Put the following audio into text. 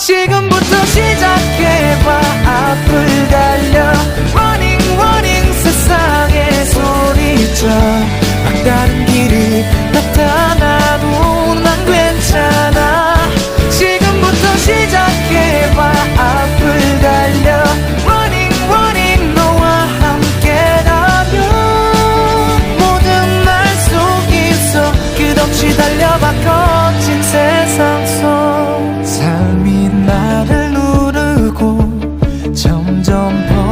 지금부터 시작해봐. 앞을 달려. Running Running 세상에 소리쳐 막다른 길이 나타나도 난 괜찮아. 지금부터 시작해봐. 앞을 달려. Running Running 너와 함께라면 모든 날 속에서 끝없이 달려봐. long